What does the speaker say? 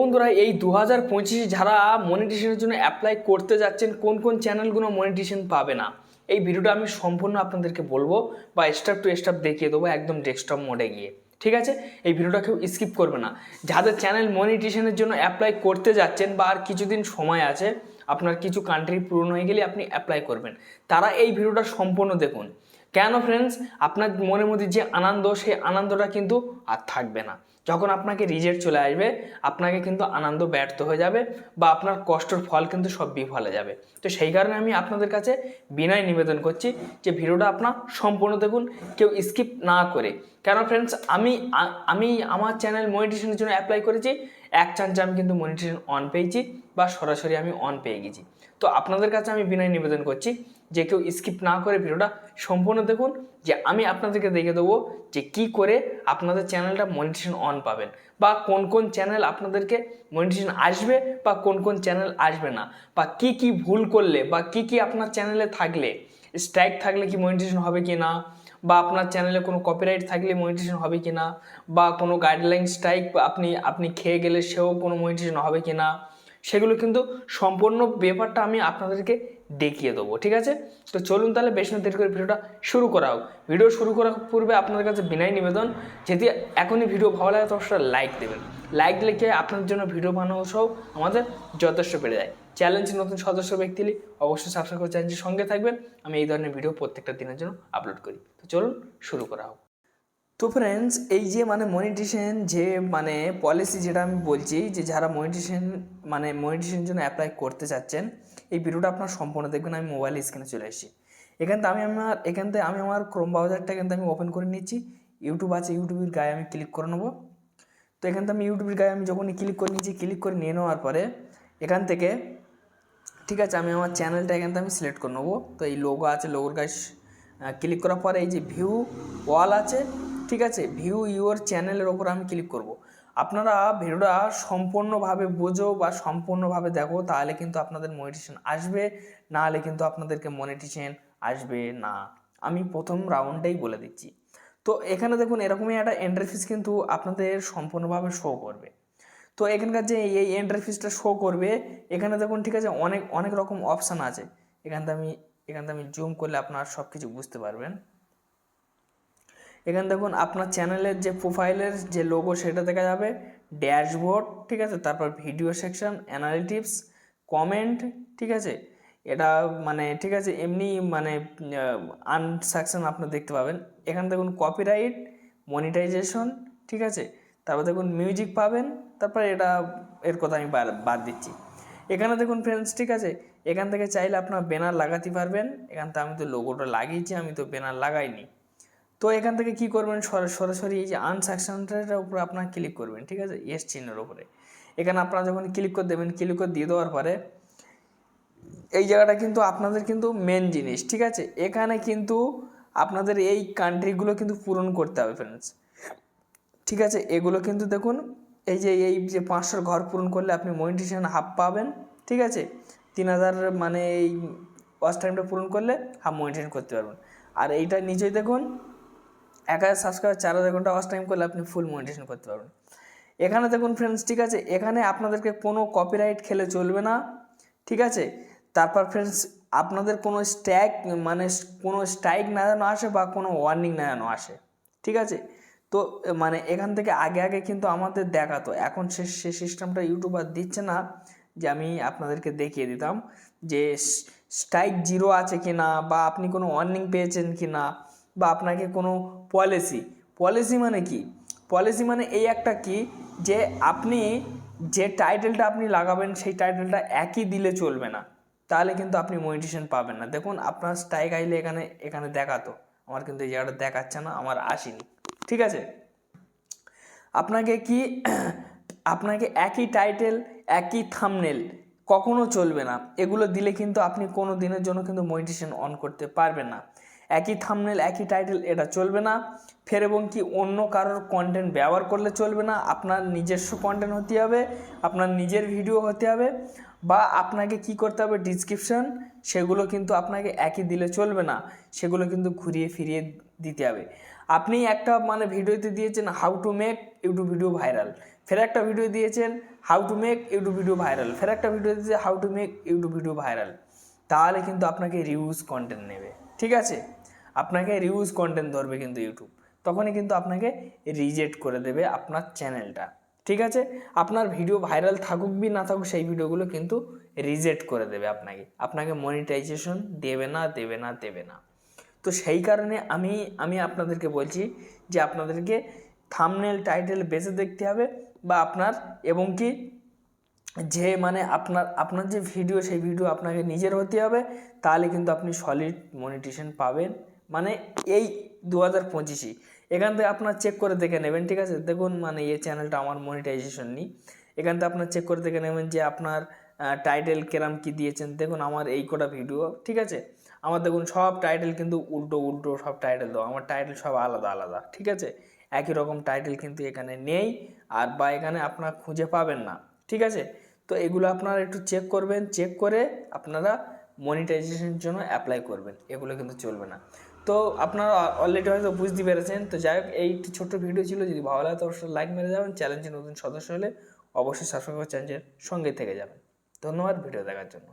বন্ধুরা, এই দু হাজার পঁচিশে যারা মনিটেশনের জন্য অ্যাপ্লাই করতে যাচ্ছেন, কোন কোন চ্যানেলগুলো মনিটেশন পাবে না? এই ভিডিওটা আমি সম্পূর্ণ আপনাদেরকে বলব বা স্টেপ টু স্টেপ দেখিয়ে দেবো একদম ডেস্কটপ মোডে গিয়ে। ঠিক আছে? এই ভিডিওটা কেউ স্কিপ করবে না। যাদের চ্যানেল মনিটেশনের জন্য অ্যাপ্লাই করতে যাচ্ছেন বা আর কিছুদিন সময় আছে, আপনার কিছু কান্ট্রি পূরণ হয়ে গেলে আপনি অ্যাপ্লাই করবেন। তারা এই ভিডিওটা সম্পূর্ণ দেখুন। কেন ফ্রেন্ডস আপনার মনের মধ্যে যে আনন্দ, সেই আনন্দটা কিন্তু আর থাকবে না। যখন আপনাকে রিজেক্ট চলে আসবে, আপনাকে কিন্তু আনন্দ ব্যর্থ হয়ে যাবে বা আপনার কষ্টর ফল কিন্তু সব বিফলে যাবে। তো সেই কারণে আমি আপনাদের কাছে বিনয় নিবেদন করছি যে ভিডিওটা আপনার সম্পূর্ণ দেখুন, কেউ স্কিপ না করে। কেন ফ্রেন্ডস আমি আমি আমার চ্যানেল মনিটেশনের জন্য অ্যাপ্লাই করেছি, এক চান্সে আমি কিন্তু মনিটেশন অন পেয়েছি বা সরাসরি আমি অন পেয়ে গেছি। তো আপনাদের কাছে আমি বিনয় নিবেদন করছি যে কেউ স্কিপ না করে ভিডিওটা সম্পূর্ণ দেখুন, যে আমি আপনাদেরকে দেখে দেবো যে কি করে আপনাদের চ্যানেলটা মনিটেশন অন পাবেন বা কোন কোন চ্যানেল আপনাদেরকে মনিটেশন আসবে বা কোন কোন চ্যানেল আসবে না বা কি কি ভুল করলে বা কি কি আপনার চ্যানেলে থাকলে স্ট্রাইক থাকলে কি মনিটেশন হবে কি না? বা আপনার চ্যানেলে কোনো কপিরাইট থাকলে মনিটেশন হবে কি না? বা কোনো গাইডলাইন স্ট্রাইক আপনি আপনি খেয়ে গেলে সেও কোনো মনিটেশন হবে কি না? সেগুলো কিন্তু সম্পূর্ণ ব্যাপারটা আমি আপনাদেরকে দেখিয়ে দেবো ঠিক আছে? তো চলুন তাহলে বেশ না দেরি করে ভিডিওটা শুরু করা হোক। ভিডিও শুরু করার পূর্বে আপনাদের কাছে বিনয় নিবেদন যদি এখনই ভিডিও ভালো লাগে তো অবশ্যই লাইক দেবেন। লাইক হয়, আপনার জন্য ভিডিও বানানো সহ আমাদের যথেষ্ট বেড়ে যায়। চ্যালেঞ্জ নতুন সদস্য ব্যক্তি অবশ্যই সাবস্ক্রাইব করে চ্যানেলটির সঙ্গে থাকবেন। আমি এই ধরনের ভিডিও প্রত্যেকটা দিনের জন্য আপলোড করি। তো চলুন শুরু করা হোক। তো ফ্রেন্ডস এই যে মানে মনিটেশন যে মানে পলিসি যেটা আমি বলছি, যে যারা মনিটেশন মানে মনিটেশনের জন্য অ্যাপ্লাই করতে চাচ্ছেন, এই ভিডিওটা আপনার সম্পূর্ণ দেখবেন, আমি মোবাইল স্ক্রিনে চলে এসেছি এখান থেকে আমি আমার এখান থেকে আমি আমার ক্রোম ব্রাউজারটা এখান থেকে আমি ওপেন করে নিচ্ছি। ইউটিউব আছে ইউটিউবের গায়ে আমি ক্লিক করে নেব। তো এখান থেকে আমি ইউটিউবের গায়ে আমি যখনই ক্লিক করে নিচ্ছি ক্লিক করে নিয়ে নেওয়ার পরে এখান থেকে, ঠিক আছে, আমি আমার চ্যানেলটা এখান থেকে আমি সিলেক্ট করে নেব। তো এই লোগো আছে লোগোর গায়ে ক্লিক করার পরে এই যে ভিউ ওয়াল আছে ঠিক আছে ভিউ ইউর চ্যানেলের ওপর আমি ক্লিক করব। আপনারা ভিডিওটা সম্পূর্ণভাবে বোঝো বা সম্পূর্ণভাবে দেখো, তাহলে কিন্তু আপনাদের মনিটেশন আসবে না হলে কিন্তু আপনাদেরকে মনিটেশন আসবে না। আমি প্রথম রাউন্ডেই বলে দিচ্ছি। তো এখানে দেখুন, এরকমই একটা এন্ট্রি ফিস কিন্তু আপনাদের সম্পূর্ণভাবে শো করবে। তো এখানকার যে এই এন্ট্রি ফিসটা শো করবে, এখানে দেখুন, ঠিক আছে, অনেক অনেক রকম অপশান আছে। এখান থেকে আমি, এখান থেকে আমি জুম করলে আপনারা সব কিছু বুঝতে পারবেন। এখানে দেখুন আপনার চ্যানেলের যে প্রোফাইলের যে লোগো সেটা দেখা যাবে ড্যাশবোর্ড ঠিক আছে? তারপর ভিডিও সেকশন অ্যানালিটিক্স কমেন্ট ঠিক আছে? এটা মানে ঠিক আছে, এমনি মানে আনসাকশন আপনি দেখতে পাবেন। এখানে দেখুন কপিরাইট মনিটাইজেশন ঠিক আছে? তারপর দেখুন মিউজিক পাবেন, তারপর এটা এর কথা আমি বাদ- বাদ দিচ্ছি। এখানে দেখুন ফ্রেন্ডস ঠিক আছে? এখান থেকে চাইলে আপনার ব্যানার লাগাতে পারবেন। এখান থেকে আমি তো লোগোটা লাগিয়েছি, আমি তো ব্যানার লাগাইনি। তো এখান থেকে কি করবেন? সরাসরি এই যে আনসাকশনটার উপরে আপনার ক্লিক করবেন, ঠিক আছে? এস চিহ্নের উপরে। এখানে আপনারা যখন ক্লিক করে দেবেন ক্লিক করে দিয়ে দেওয়ার পরে এই জায়গাটা কিন্তু আপনাদের কিন্তু মেন জিনিস, ঠিক আছে? এখানে কিন্তু আপনাদের এই কান্ট্রিগুলো কিন্তু পূরণ করতে হবে ফ্রেন্ডস ঠিক আছে? এগুলো কিন্তু দেখুন, এই যে এই যে পাঁচশোর ঘর পূরণ করলে আপনি মনিটেশন হাফ পাবেন, ঠিক আছে? তিন হাজার মানে এই ওয়াচ টাইমটা পূরণ করলে হাফ মনিটেশন করতে পারবেন। আর এইটা নিচেই দেখুন এক হাজার সাবস্ক্রাইবার চার হাজার ঘণ্টা ওয়াচ টাইম করলে আপনি ফুল মনিটেশন করতে পারবেন। এখানে দেখুন ফ্রেন্ডস ঠিক আছে? এখানে আপনাদেরকে কোনো কপিরাইট খেলে চলবে না, ঠিক আছে? তারপর ফ্রেন্ডস আপনাদের কোনো স্ট্যাক মানে কোনো স্ট্রাইক না যেন আসে বা কোনো ওয়ার্নিং না যেন আসে, ঠিক আছে? তো মানে এখান থেকে আগে আগে কিন্তু আমাদের দেখাতো এখন সে সে সিস্টেমটা ইউটিউব আর দিচ্ছে না, যে আমি আপনাদেরকে দেখিয়ে দিতাম যে স্ট্রাইক জিরো আছে কি না বা আপনি কোনো ওয়ার্নিং পেয়েছেন কি না বা আপনাকে কোনো পলিসি পলিসি মানে কি? পলিসি মানে এই একটা কি? যে আপনি যে টাইটেলটা আপনি লাগাবেন, সেই টাইটেলটা একই দিলে চলবে না। তাহলে কিন্তু আপনি মনিটেশন পাবেন না। দেখুন, আপনার স্ট্রাইক আইলে এখানে এখানে দেখাতো। আমার কিন্তু এই জায়গাটা দেখাচ্ছে না, আমার আসেনি। ঠিক আছে? আপনাকে কি, আপনাকে একই টাইটেল একই থামনেল কখনো চলবে না। এগুলো দিলে কিন্তু আপনি কোনো দিনের জন্য কিন্তু মনিটেশন অন করতে পারবেন না। একই থামনেল একই টাইটেল এটা চলবে না। ফের এবং কি অন্য কারোর কন্টেন্ট ব্যবহার করলে চলবে না, আপনার নিজস্ব কন্টেন্ট হতে হবে, আপনার নিজের ভিডিও হতে হবে, বা আপনাকে কি করতে হবে ডিসক্রিপশন সেগুলো কিন্তু আপনাকে একই দিলে চলবে না, সেগুলো কিন্তু ঘুরিয়ে ফিরিয়ে দিতে হবে। আপনি একটা মানে ভিডিওতে দিয়েছেন how to make YouTube video viral ফের একটা ভিডিও দিয়েছেন how to make YouTube video viral ফের একটা ভিডিও দিয়েছে how to make YouTube video viral তাহলে কিন্তু আপনাকে রিউজ কন্টেন্ট নেবে, ঠিক আছে? আপনাকে রিউজ কন্টেন্ট ধরবে কিন্তু ইউটিউব তখনই কিন্তু আপনাকে রিজেক্ট করে দেবে আপনার চ্যানেলটা ঠিক আছে? আপনার ভিডিও ভাইরাল থাকুক বি না থাকুক, সেই ভিডিওগুলো কিন্তু রিজেক্ট করে দেবে আপনাকে। আপনাকে মনিটাইজেশন দেবে না দেবে না দেবে না। তো সেই কারণে আমি আমি আপনাদেরকে বলছি যে আপনাদেরকে থামনেল টাইটেল বেছে দেখতে হবে বা আপনার এবং কি যে মানে আপনার আপনার যে ভিডিও সেই ভিডিও আপনাকে নিজের হতে হবে। তাহলে কিন্তু আপনি সলিড মনিটেশন পাবেন। মানে এই দু হাজার পঁচিশে এখান থেকে আপনার চেক করে দেখে নেবেন, ঠিক আছে? দেখুন মানে এই চ্যানেলটা আমার মনিটাইজেশন নেই। এখান থেকে আপনার চেক করে দেখে নেবেন যে আপনার টাইটেল কেরাম কি দিয়েছেন। দেখুন, আমার এই কটা ভিডিও ঠিক আছে? আমার দেখুন, সব টাইটেল কিন্তু উল্টো উল্টো সব টাইটেল দাও আমার টাইটেল সব আলাদা আলাদা, ঠিক আছে? একই রকম টাইটেল কিন্তু এখানে নেই, আর বা এখানে আপনার খুঁজে পাবেন না, ঠিক আছে? তো এগুলো আপনারা একটু চেক করবেন। চেক করে আপনারা মনিটাইজেশনের জন্য অ্যাপ্লাই করবেন। এগুলো কিন্তু চলবে না। তো আপনারা অলরেডি হয়তো বুঝতে পেরেছেন। তো যাই হোক, এই ছোট্ট ভিডিও ছিল। যদি ভালো লাগে তো অবশ্যই লাইক মেরে যাবেন। চ্যালেঞ্জের নতুন সদস্য হলে অবশ্যই সাবস্ক্রাইব করে চ্যানেলের সঙ্গে থেকে যাবেন। ধন্যবাদ ভিডিও দেখার জন্য।